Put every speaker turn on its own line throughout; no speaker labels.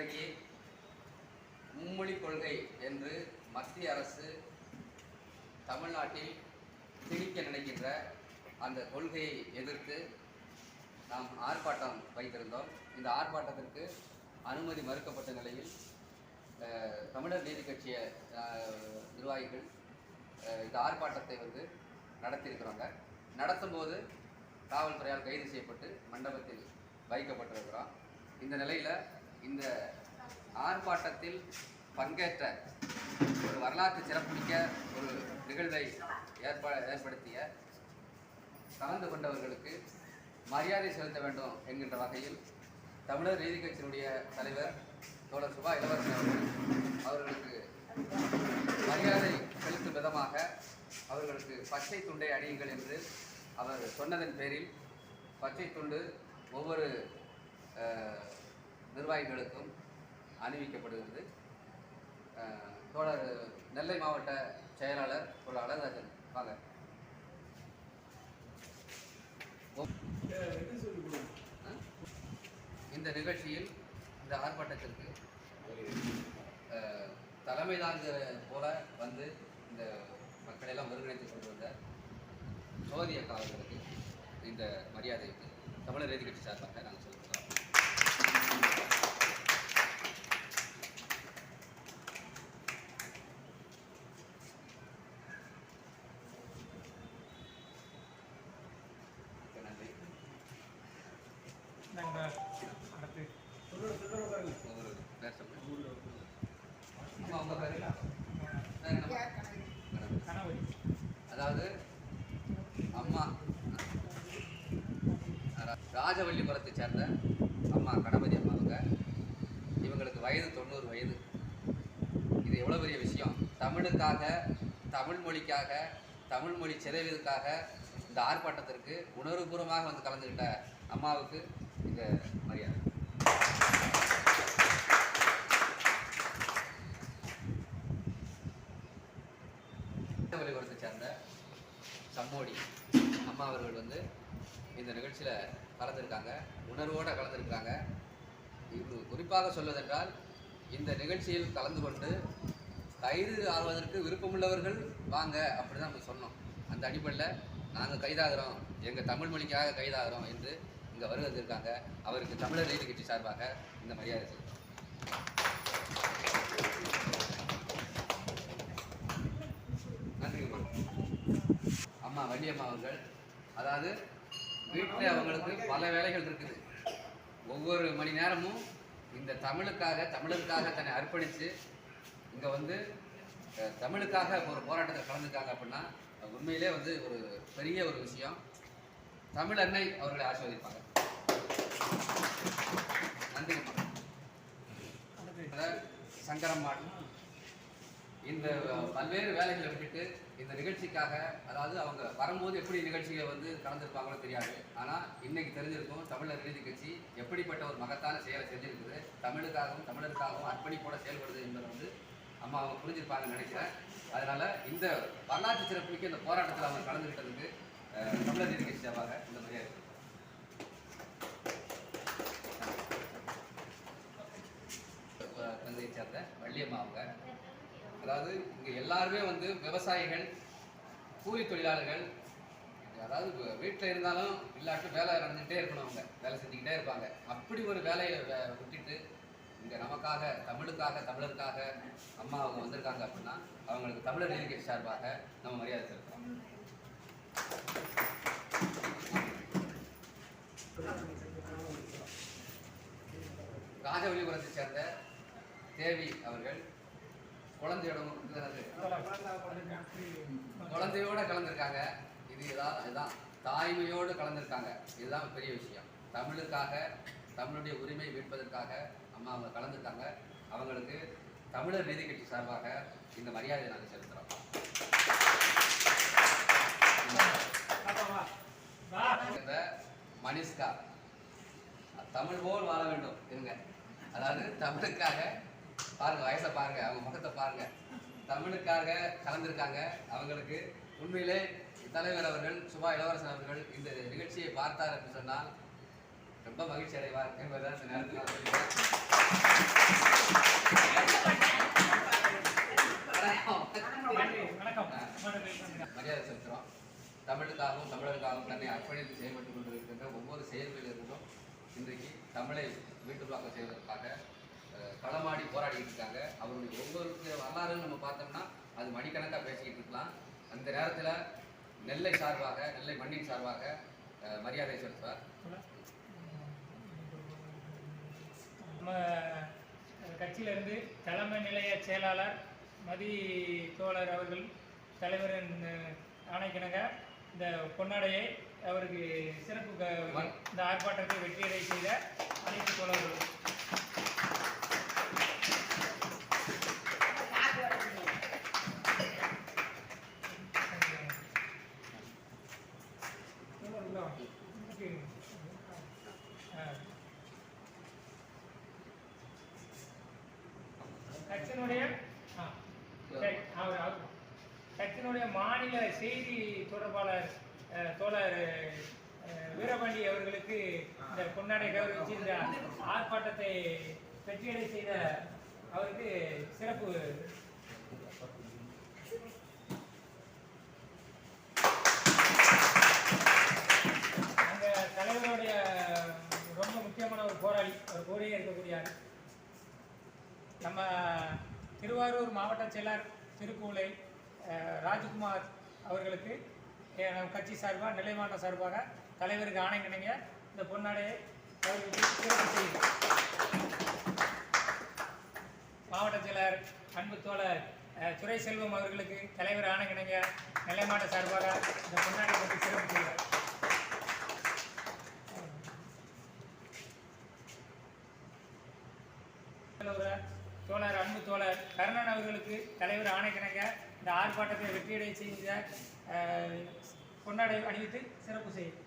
இன்றைக்கு மும்மொழி கொள்கை என்று மத்திய அரசு தமிழ்நாட்டில் திணிக்க நினைக்கின்ற அந்த கொள்கையை எதிர்த்து நாம் ஆர்ப்பாட்டம் வைத்திருந்தோம். இந்த ஆர்ப்பாட்டத்திற்கு அனுமதி மறுக்கப்பட்ட நிலையில் தமிழர் நீதி கட்சிய நிர்வாகிகள் இந்த ஆர்ப்பாட்டத்தை வந்து நடத்தியிருக்கிறாங்க. நடத்தும்போது காவல்துறையால் கைது செய்யப்பட்டு மண்டபத்தில் வைக்கப்பட்டிருக்கிறோம். இந்த நிலையில் இந்த ஆர்ப்பாட்டத்தில் பங்கேற்ற ஒரு வரலாற்று சிறப்புமிக்க ஒரு நிகழ்வை ஏற்பா ஏற்படுத்திய கலந்து கொண்டவர்களுக்கு மரியாதை செலுத்த வேண்டும் என்கின்ற வகையில் தமிழர் நீதி கட்சியினுடைய தலைவர் தோழர் சுபா இளவரசன் அவர்கள் அவர்களுக்கு மரியாதை செலுத்தும் விதமாக அவர்களுக்கு பச்சை துண்டை அணியுங்கள் என்று அவர் சொன்னதன் பேரில் பச்சை துண்டு ஒவ்வொரு நிர்வாகிகளுக்கும் அணிவிக்கப்படுகிறது. அஹ், தோழர் நெல்லை மாவட்ட செயலாளர் தோழர் அழகராஜன் வாங்க. இந்த நிகழ்ச்சியில் இந்த ஆர்ப்பாட்டத்திற்கு தலைமை தாங்கிற போல வந்து இந்த மக்களெல்லாம் ஒருங்கிணைத்து கொண்டு வந்த சோதிய காவலர்களுக்கு இந்த மரியாதைக்கு தமிழர் எதிர்கட்சி சார்பாக நாங்கள் சொல்கிறோம் நன்றி ஒவ்வொரு பேர் சொல்லுங்க அம்மா உங்க பேரு பேர் என்னம்மா? கணவன். அதாவது அம்மா ராஜவல்லிபுரத்தை சேர்ந்த அம்மா கணபதி அம்மா. வயது தொண்ணூறு வயது. இது எவ்வளோ பெரிய விஷயம்? தமிழுக்காக தமிழ் மொழிக்காக தமிழ் மொழி சிதைவதற்காக இந்த ஆர்ப்பாட்டத்திற்கு உணர்வுபூர்வமாக வந்து கலந்துக்கிட்ட அம்மாவுக்கு இந்த மரியாதை. வழிபுரத்தை சேர்ந்த சம்மோடி அம்மா அவர்கள் வந்து இந்த நிகழ்ச்சியில் கலந்துருக்காங்க. உணர்வோடு கலந்துருக்காங்க குறிப்பாக சொல்வதென்றால் இந்த நிகழ்ச்சியில் கலந்து கொண்டு கைது ஆவதற்கு விருப்பமுள்ளவர்கள் வாங்க அப்படி தான் நம்ம சொன்னோம். அந்த அடிப்படையில் நாங்கள் கைதாகிறோம். எங்கள் தமிழ் மொழிக்காக கைதாகிறோம் என்று இங்கே வருவதற்காங்க அவருக்கு தமிழர் நீதி கட்சி சார்பாக இந்த மரியாதை செலுத்துறோம் நன்றிங்கம்மா அம்மா வள்ளியம்மா அவர்கள். அதாவது வீட்டில் அவங்களுக்கு பல வேலைகள் இருக்குது. ஒவ்வொரு மணி நேரமும் இந்த தமிழுக்காக தமிழருக்காக தன்னை அர்ப்பணித்து இங்கே வந்து தமிழுக்காக ஒரு போராட்டத்தில் கலந்துருக்காங்க அப்படின்னா உண்மையிலே வந்து ஒரு பெரிய ஒரு விஷயம். தமிழ் அன்னை அவர்களை ஆசீர்வதிப்பாங்க. நன்றி அதாவது சங்கரம்மாள். இந்த பல்வேறு வேலைகளை விட்டுட்டு இந்த நிகழ்ச்சிக்காக அதாவது அவங்க வரும்போது எப்படி நிகழ்ச்சியை வந்து கலந்துருப்பாங்களோ தெரியாது. ஆனால் இன்னைக்கு தெரிஞ்சிருக்கும் தமிழர் நீதி கட்சி எப்படிப்பட்ட ஒரு மகத்தான செயலை செஞ்சிருக்குது தமிழுக்காகவும் தமிழருக்காகவும் அர்ப்பணிப்போட செயல்படுது என்பதை வந்து அம்மா அவங்க புரிஞ்சிருப்பாங்கன்னு நினைக்கிறேன். அதனால இந்த வரலாற்று சிறப்புக்கு இந்த போராட்டத்தில் அவங்க கலந்துக்கிட்டதுக்கு தமிழர் நீதி கட்சி சார்பாக இந்த மரியாதை தந்தையை சேர்ந்த வள்ளியம்மா அவங்க அதாவது இங்கே எல்லாருமே வந்து விவசாயிகள் கூலி தொழிலாளர்கள் அதாவது வீட்டில் இருந்தாலும் இல்லாட்டும் வேலை நடந்துகிட்டே இருக்கணும் அவங்க வேலை செஞ்சுக்கிட்டே இருப்பாங்க. அப்படி ஒரு வேலையை வே- விட்டுட்டு இங்கே நமக்காக தமிழுக்காக தமிழருக்காக அம்மா அவங்க வந்திருக்காங்க அப்படின்னா அவங்களுக்கு தமிழர் நீதி சார்பாக நம்ம மரியாதை செலுத்துறோம். ராஜவல்லிபுரத்தை சேர்ந்த தேவி அவர்கள் குழந்தையோட குழந்தையோட கலந்துருக்காங்க. இது இதான் இதுதான். தாய்மையோடு கலந்துருக்காங்க. இதுதான் பெரிய விஷயம். தமிழுக்காக தமிழுடைய உரிமை மீட்பதற்காக அம்மா அவங்க கலந்துட்டாங்க. அவங்களுக்கு தமிழர் நீதி கட்சி சார்பாக இந்த மரியாதையை நாங்கள் செலுத்துகிறோம் இந்த மனிஷ்கா. தமிழ் போல் வாழ வேண்டும். இருங்க. அதாவது தமிழுக்காக பாருங்க வயசை பாருங்க அவங்க முகத்தை பாருங்க. தமிழுக்காக கலந்திருக்காங்க அவங்களுக்கு. உண்மையிலே தலைவர் அவர்கள் சுபா இளவரசன் அவர்கள் இந்த நிகழ்ச்சியை பார்த்தார் என்று சொன்னால் ரொம்ப மகிழ்ச்சி அடைவார் என்பதுதான் இந்த நேரத்தில் மரியாதை செலுத்துகிறோம் தமிழுக்காகவும் தமிழருக்காகவும் தன்னை அர்ப்பணித்து செயல்பட்டுக் கொண்டிருக்கின்ற ஒவ்வொரு செயல்களிலிருந்தும் இன்றைக்கு தமிழை வீட்டுருவாக்கம் செய்வதற்காக களமாடி போராடிட்டு இருக்காங்க. அவருடைய ஒவ்வொரு வரலாறுன்னு நம்ம பார்த்தோம்னா அது மணிக்கணக்காக பேசிக்கிட்டு இருக்கலாம். அந்த நேரத்தில் நெல்லை சார்பாக நெல்லை மண்ணின் சார்பாக மரியாதை செலுத்துவார்.
நம்ம கட்சியிலிருந்து தலைமை நிலைய செயலாளர் மதி தோழர் அவர்கள் தலைவரின் ஆணைக்கிணங்க இந்த பொன்னாடையை அவருக்கு சிறப்பு இந்த ஆர்ப்பாட்டத்தை வெற்றியடை செய்த அனைத்து தோழர்களும் ஆ. கட்சியினுடைய ஆ, சரி, அவர் அவர் கட்சியினுடைய மாநில செய்தி தொடர்பாளர் அஹ், தோழர் வீரபாண்டி அவர்களுக்கு இந்த பொன்னாடை கௌரவிச்சு இந்த ஆர்ப்பாட்டத்தை வெற்றியடை செய்த அவருக்கு சிறப்பு. அந்த தலைவருடைய ரொம்ப முக்கியமான ஒரு போராளி ஒரு கூடயே இருக்கக்கூடிய நம்ம திருவாரூர் மாவட்ட செயலர் திருக்கூலை அஹ், ராஜ்குமார் அவர்களுக்கு நம் கட்சி சார்பாக நெல்லை சார்பாக தலைவருக்கு ஆணைக்கிணங்க இந்த பொன்னாடையை மாவட்ட செயலர் அன்பு தோழர் துறை செல்வம் அவர்களுக்கு தலைவர் ஆணைக்கிணங்க நெல்லை மாவட்ட சார்பாக இந்த பொன்னாடை பற்றி சிறப்பு செய்கிறார் தலைவர் தோழர் அன்பு தோழர் கர்ணன் அவர்களுக்கு தலைவர் ஆணைக்கிணங்க. இந்த ஆர்ப்பாட்டத்தை வெற்றியடை செய்த கொண்டாட அணிவித்து சிறப்பு செய்யும்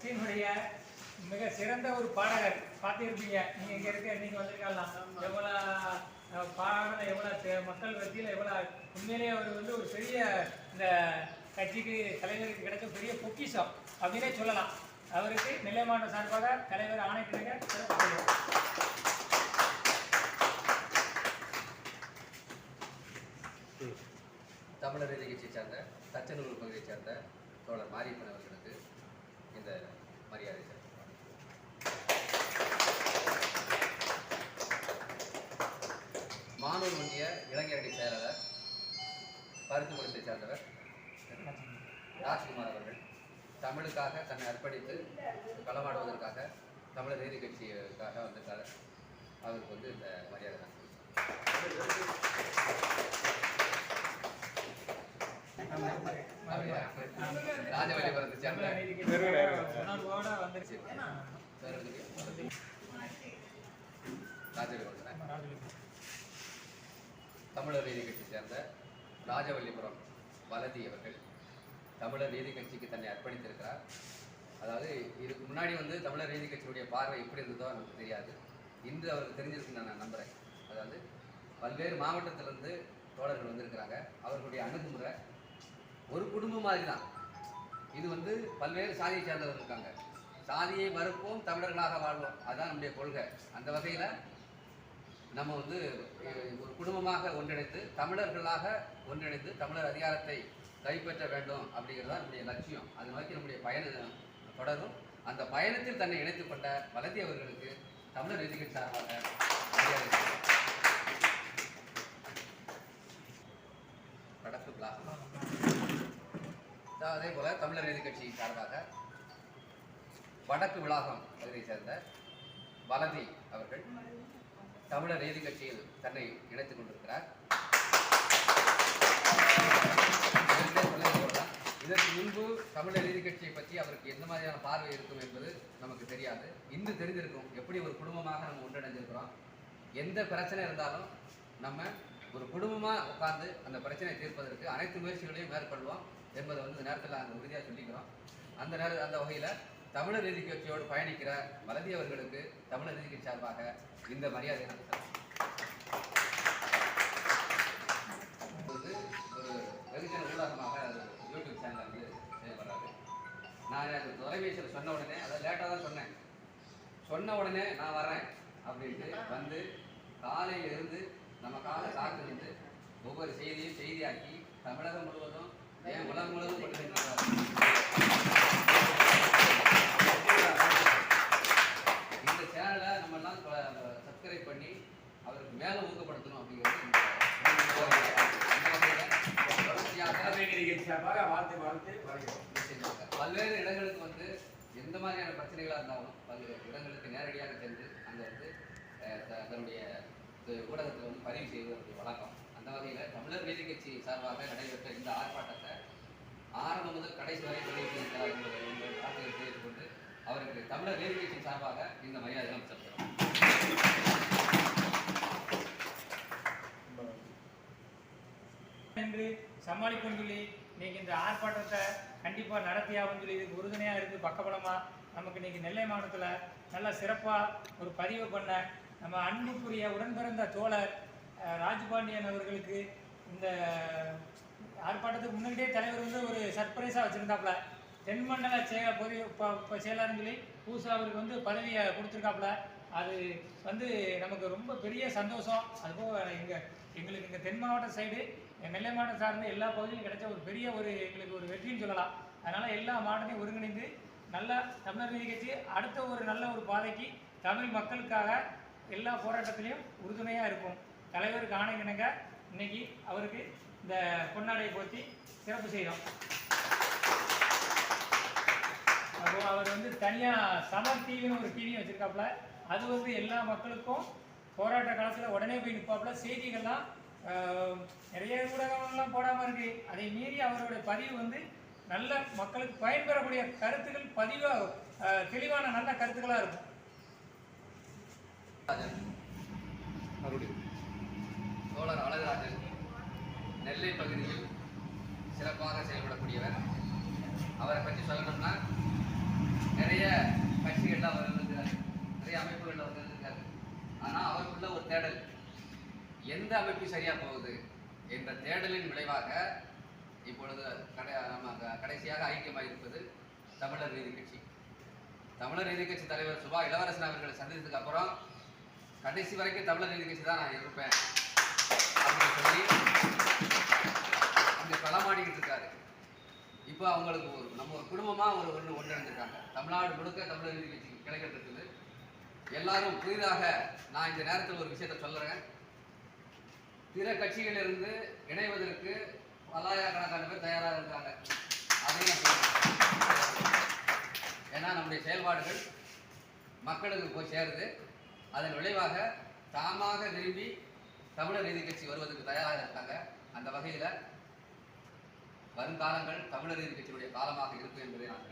சீனுடைய மிக சிறந்த ஒரு பாடகர் பார்த்திருப்பீங்க. நீங்க இங்க இருக்க நீங்க வந்திருக்கலாம் எவ்வளவு அஹ், பாடல எவ்வளவு மக்கள் மத்தியில் எவ்வளவு உண்மையிலேயே அவர் வந்து ஒரு பெரிய இந்த கட்சிக்கு தலைவருக்கு கிடைச்ச பெரிய பொக்கிஷம். அப்படின்னே சொல்லலாம். அவருக்கு நிலைமான சார்பாக தலைவர் ஆணைக்கிணங்க சிறப்பு
தமிழர் நீதி கட்சியை சேர்ந்த தச்சனூர் பகுதியைச் சேர்ந்த தோழர் மாரியப்பன் அவர்களுக்கு இந்த மரியாதை செலுத்துவார் மானூர் ஒன்றிய இளைஞரணி செயலாளர் பருத்திக்குளத்தை சேர்ந்தவர் ராஜ்குமார் அவர்கள். தமிழுக்காக தன்னை அர்ப்பணித்து களமாடுவதற்காக தமிழர் நீதி கட்சிக்காக வந்திருக்காரு அவருக்கு வந்து இந்த மரியாதை நான். ராஜவல்லிபுரம் தமிழர் நீதி கட்சி சேர்ந்த ராஜவல்லிபுரம் வலதி அவர்கள் தமிழர் நீதி கட்சிக்கு தன்னை அர்ப்பணித்திருக்கிறார். அதாவது இதுக்கு முன்னாடி வந்து தமிழர் நீதி கட்சியுடைய பார்வை எப்படி இருந்ததோ நமக்கு தெரியாது. இன்று அவருக்கு தெரிஞ்சிருக்குன்னு நான் நம்புகிறேன் அதாவது பல்வேறு மாவட்டத்திலிருந்து தோழர்கள் வந்திருக்கிறாங்க. அவர்களுடைய அணுகுமுறை ஒரு குடும்பம் மாதிரி தான் இது வந்து பல்வேறு சாதியை சேர்ந்தவர்கள் இருக்காங்க. சாதியை மறுப்போம் தமிழர்களாக வாழ்வோம். அதுதான் நம்முடைய கொள்கை. அந்த வகையில் நம்ம வந்து ஒரு குடும்பமாக ஒன்றிணைத்து தமிழர்களாக ஒன்றிணைந்து தமிழர் அதிகாரத்தை கைப்பற்ற வேண்டும் அப்படிங்கிறது தான் நம்முடைய லட்சியம். அது நோக்கி நம்முடைய பயணம் தொடரும். அந்த பயணத்தில் தன்னை இணைத்துக்கொண்ட வளர்த்தி வலதி அவர்களுக்கு தமிழர் நீதிகள் சார்பாக அதே போல தமிழர் எதிர்கட்சி கட்சி சார்பாக வடக்கு விளாகம் பகுதியை சேர்ந்த வலதி அவர்கள் தமிழர் நீதி கட்சியில் தன்னை இணைத்துக் கொண்டிருக்கிறார். இதற்கு முன்பு தமிழர் நீதி கட்சியை பற்றி அவருக்கு எந்த மாதிரியான பார்வை இருக்கும் என்பது நமக்கு தெரியாது. இன்று தெரிந்திருக்கும் எப்படி ஒரு குடும்பமாக நம்ம ஒன்றிணைஞ்சிருக்கிறோம். எந்த பிரச்சனை இருந்தாலும் நம்ம ஒரு குடும்பமாக உட்கார்ந்து அந்த பிரச்சனையை தீர்ப்பதற்கு அனைத்து முயற்சிகளையும் மேற்கொள்வோம் என்பதை வந்து இந்த நேரத்தில் நாங்கள் உறுதியாக சொல்லிக்கிறோம். அந்த நேர அந்த வகையில் தமிழர் நீதி கட்சியோடு பயணிக்கிற வலதி அவர்களுக்கு தமிழர் நீதி கட்சி சார்பாக இந்த மரியாதை நாங்கள் தரோம். வந்து வெகுஜன அது யூடியூப் சேனல் வந்து செயல்படுறாரு. நான் அது தொலைபேசியில் சொன்ன உடனே அதை லேட்டாக தான் சொன்னேன். சொன்ன உடனே நான் வரேன் அப்படின்ட்டு வந்து காலையிலிருந்து நம்ம காலை காத்து வந்து ஒவ்வொரு செய்தியும் செய்தியாக்கி தமிழகம் முழுவதும் ஏன் உலகம் முழுவதும் கொண்டு சென்றார் இந்த சேனலை நம்ம எல்லாம் சப்ஸ்கிரைப் பண்ணி அவருக்கு மேலே ஊக்கப்படுத்தணும் அப்படிங்கிறது
சார்பாக வாழ்த்து வாழ்த்து
பல்வேறு இடங்களுக்கு வந்து எந்த மாதிரியான பிரச்சனைகளாக இருந்தாலும் பல்வேறு இடங்களுக்கு நேரடியாக சென்று அங்கே வந்து தன்னுடைய ஊடகத்தில் வந்து பதிவு செய்வது அப்படி வழக்கம். அந்த வகையில் தமிழர் நீதி கட்சி சார்பாக நடைபெற்ற இந்த ஆர்ப்பாட்டத்தை ஆரம்பம் முதல் கடைசி வரை பதிவு என்பதை உங்கள் தெரிவித்துக் கொண்டு அவருக்கு தமிழர் நீதி கட்சி சார்பாக இந்த மரியாதைகளும் செலுத்துகிறோம்.
என்று சமாளிப்போம்னு சொல்லி இன்னைக்கு இந்த ஆர்ப்பாட்டத்தை கண்டிப்பாக நடத்தியாகும் சொல்லி இதுக்கு உறுதுணையாக இருக்குது பக்கபலமாக நமக்கு இன்னைக்கு நெல்லை மாவட்டத்தில் நல்ல சிறப்பாக ஒரு பதிவு பண்ண நம்ம அன்புக்குரிய உடன்பிறந்த தோழர் ராஜபாண்டியன் அவர்களுக்கு இந்த ஆர்ப்பாட்டத்துக்கு முன்னாடியே தலைவர் வந்து ஒரு சர்ப்ரைஸாக வச்சுருந்தாப்புல. தென்மண்டல செயல பொதி செயலாளர்னு சொல்லி பூசா அவருக்கு வந்து பதவியை கொடுத்துருக்காப்புல. அது வந்து நமக்கு ரொம்ப பெரிய சந்தோஷம். அதுபோக எங்கள் எங்களுக்கு இங்கே தென் மாவட்ட சைடு நெல்லை மாவட்டம் சார்ந்த எல்லா பகுதியிலும் கிடைச்ச ஒரு பெரிய ஒரு எங்களுக்கு ஒரு வெற்றின்னு சொல்லலாம். அதனால் எல்லா மாவட்டத்தையும் ஒருங்கிணைந்து நல்ல தமிழர் நீதி கட்சி அடுத்த ஒரு நல்ல ஒரு பாதைக்கு தமிழ் மக்களுக்காக எல்லா போராட்டத்திலையும் உறுதுணையாக இருக்கும். தலைவருக்கு ஆணைக்கிணங்க இன்னைக்கு அவருக்கு இந்த பொன்னாடையை போற்றி சிறப்பு செய்கிறோம் அப்போ அவர் வந்து தனியாக சமர் டிவின்னு ஒரு டிவியும் வச்சுருக்காப்புல. அது வந்து எல்லா மக்களுக்கும் போராட்ட காலத்தில் உடனே போய் நிற்பாப்புல செய்திகள்லாம் நிறைய ஊடகங்கள்லாம் போடாமல் இருக்குது அதை மீறி அவருடைய பதிவு வந்து நல்ல மக்களுக்கு பயன்பெறக்கூடிய கருத்துக்கள் பதிவாக தெளிவான நல்ல கருத்துக்களாக இருக்கும்.
தோழர் அழகராஜன் நெல்லை பகுதியில் சிறப்பாக செயல்படக்கூடியவர் அவரை பற்றி சொல்லணும்னா நிறைய கட்சிகளில் அவர் இருந்திருக்காரு நிறைய அமைப்புகளில் அவர் இருந்திருக்காரு ஆனால் அவருக்குள்ள ஒரு தேடல் எந்த அமைப்பு சரியாக போகுது என்ற தேடலின் விளைவாக இப்பொழுது கடை நம்ம கடைசியாக ஐக்கியமாக இருப்பது தமிழர் நீதி கட்சி. தமிழர் நீதி கட்சி தலைவர் சுபா இளவரசன் அவர்களை சந்தித்ததுக்கு அப்புறம் கடைசி வரைக்கும் தமிழர் நீதி கட்சி தான் நான் இருப்பேன் அப்படின்னு சொல்லி அங்கே களமாடிக்கிட்டு இருக்காரு. இப்போ அவங்களுக்கு ஒரு நம்ம ஒரு குடும்பமாக ஒரு ஒன்று ஒன்றிணைந்திருக்காங்க தமிழ்நாடு முழுக்க தமிழர் நீதி கட்சி கிடைக்கிறது இருக்குது. எல்லாரும் புதிதாக நான் இந்த நேரத்தில் ஒரு விஷயத்தை சொல்கிறேன் பிற கட்சிகளிலிருந்து இணைவதற்கு பல்லாயிரக்கணக்கான பேர் தயாராக இருக்காங்க அதையும் ஏன்னா நம்முடைய செயல்பாடுகள் மக்களுக்கு போய் சேருது. அதன் விளைவாக தாமாக விரும்பி தமிழர் நீதி கட்சி வருவதற்கு தயாராக இருக்காங்க. அந்த வகையில் வருங்காலங்கள் தமிழர் நீதி கட்சியுடைய காலமாக இருக்கும் என்பதை நான்